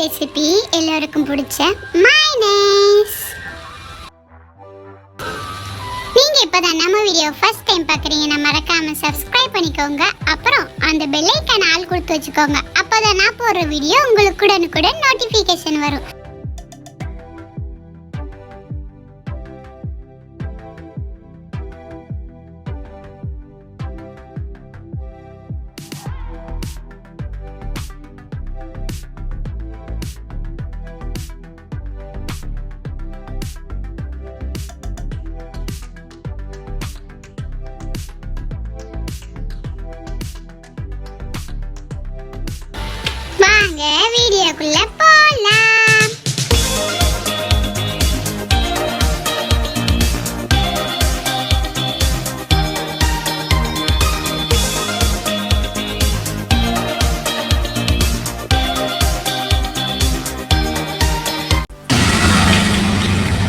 Recipe எல்லோருக்கும் பிடிச்ச minus நீங்க இப்பதான் நம்ம வீடியோ ஃபர்ஸ்ட் டைம் பார்க்குறீங்கன்னா மறக்காம சப்ஸ்கிரைப் பண்ணிக்கோங்க. அப்புறம் அந்த பெல்லைக்கான ஆள் கொடுத்து வச்சுக்கோங்க. அப்போதான் நான் போடுற வீடியோ உங்களுக்கு உடனுக்குடன் நோட்டிஃபிகேஷன் வரும். வாங்க வீடியோக்குள்ள போலாம்.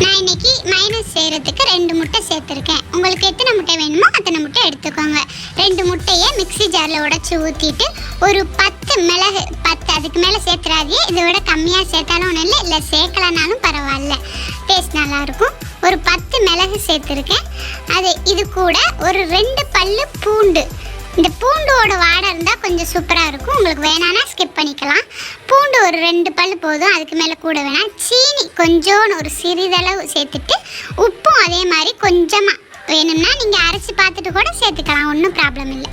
நான் இன்னைக்கு மைனஸ் செய்யறதுக்கு ரெண்டு முட்டை சேர்த்துருக்கேன். உங்களுக்கு எத்தனை முட்டை வேணுமோ அத்தனை முட்டை எடுத்துக்கோங்க. ரெண்டு முட்டையை மிக்ஸி ஜாரில் உடச்சி ஊற்றிட்டு ஒரு பத்து மிளகு பத்து அதுக்கு மேலே சேர்த்துறாதே இதை விட கம்மியாக சேர்த்தாலும் ஒன்றும் இல்லை. இல்லை சேர்க்கலனாலும் பரவாயில்ல. டேஸ்ட் நல்லாயிருக்கும். ஒரு பத்து மிளகு சேர்த்துருக்கேன். அது இது கூட ஒரு ரெண்டு பல்லு பூண்டு. இந்த பூண்டோட வாடை இருந்தால் கொஞ்சம் சூப்பராக இருக்கும். உங்களுக்கு வேணான்னா ஸ்கிப் பண்ணிக்கலாம். பூண்டு ஒரு ரெண்டு பல் போதும். அதுக்கு மேலே கூட வேணாம். சீனி கொஞ்சோன்னு ஒரு சிறிதளவு சேர்த்துட்டு உப்பும் அதே மாதிரி கொஞ்சமாக வேணும்னா நீங்கள் அரைச்சி பார்த்துட்டு கூட சேர்த்துக்கலாம் ஒன்றும் ப்ராப்ளம் இல்லை.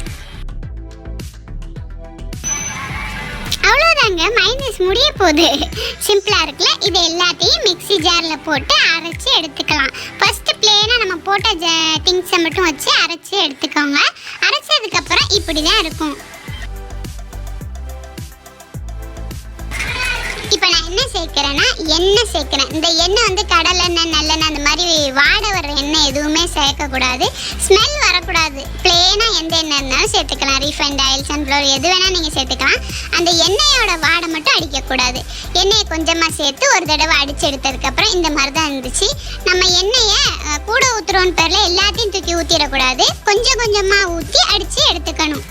அவ்வளோதாங்க மைனஸ் முடிய போகுது. சிம்பிளாக இருக்குல்ல? இது எல்லாத்தையும் மிக்ஸி ஜாரில் போட்டு அரைச்சி எடுத்துக்கலாம். ஃபஸ்ட்டு பிளேனாக நம்ம போட்ட ஜ திங்ஸை மட்டும் வச்சு அரைச்சி எடுத்துக்கோங்க. அரைச்சதுக்கப்புறம் இப்படி தான் இருக்கும். இப்போ நான் என்ன சேர்க்குறேன்னா எண்ணெய் சேர்க்குறேன். இந்த எண்ணெய் வந்து கடலெண்ணெய் நல்ல சேர்க்கக்கூடாது ஸ்மெல் வரக்கூடாது. பிளேனாக எந்த எண்ணெய் இருந்தாலும் சேர்த்துக்கலாம். ரீஃபைண்ட் ஆயில் சன்ஃப்ளவர் எது வேணால் நீங்கள் சேர்த்துக்கலாம். அந்த எண்ணெயோட வாடை மட்டும் அடிக்கக்கூடாது. எண்ணெயை கொஞ்சமாக சேர்த்து ஒரு தடவை அடிச்சு எடுத்ததுக்கப்புறம் இந்த மாதிரி தான் இருந்துச்சு. நம்ம எண்ணெயை கூட ஊற்றுறோன்னு பேரில் எல்லாத்தையும் தூக்கி ஊற்றிடக்கூடாது கொஞ்சம் கொஞ்சமாக ஊற்றி அடித்து எடுத்துக்கணும்.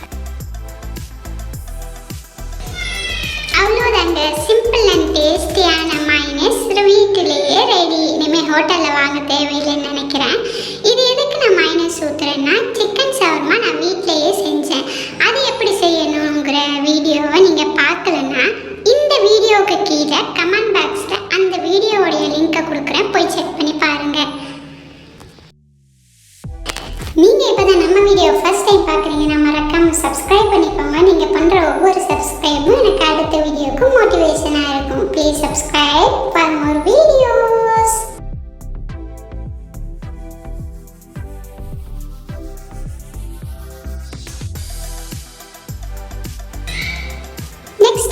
அவ்வளோதாங்க சிம்பிள் அண்ட் டேஸ்டியான வீட்டிலேயே ரெடி இனிமேல் ஹோட்டலில் வாங்க தேவையில்லைன்னு நினைக்கிறேன். இது எதுக்கு நான் மைனஸ் ஊற்றுறேன்னா சிக்கன் சவர்மா நான் வீட்டிலேயே செஞ்சேன். அது எப்படி செய்யணுங்கிற வீடியோவை நீங்கள் பார்க்கலன்னா இந்த வீடியோவுக்கு கீழே கமெண்ட் பாக்ஸில் அந்த வீடியோவுடைய லிங்கை கொடுக்குறேன். போய் செக் பண்ணி பாருங்கள் நீங்கள் இப்போ தான் நம்ம வீடியோ ஃபர்ஸ்ட் டைம் பார்க்குறீங்கன்னா மறக்காமல் சப்ஸ்கிரைப் பண்ணிக்கோங்க. நீங்கள் பண்ணுற ஒவ்வொரு சப்ஸ்கிரைபும் எனக்கு அடுத்த வீடியோக்கு மோட்டிவேஷனாக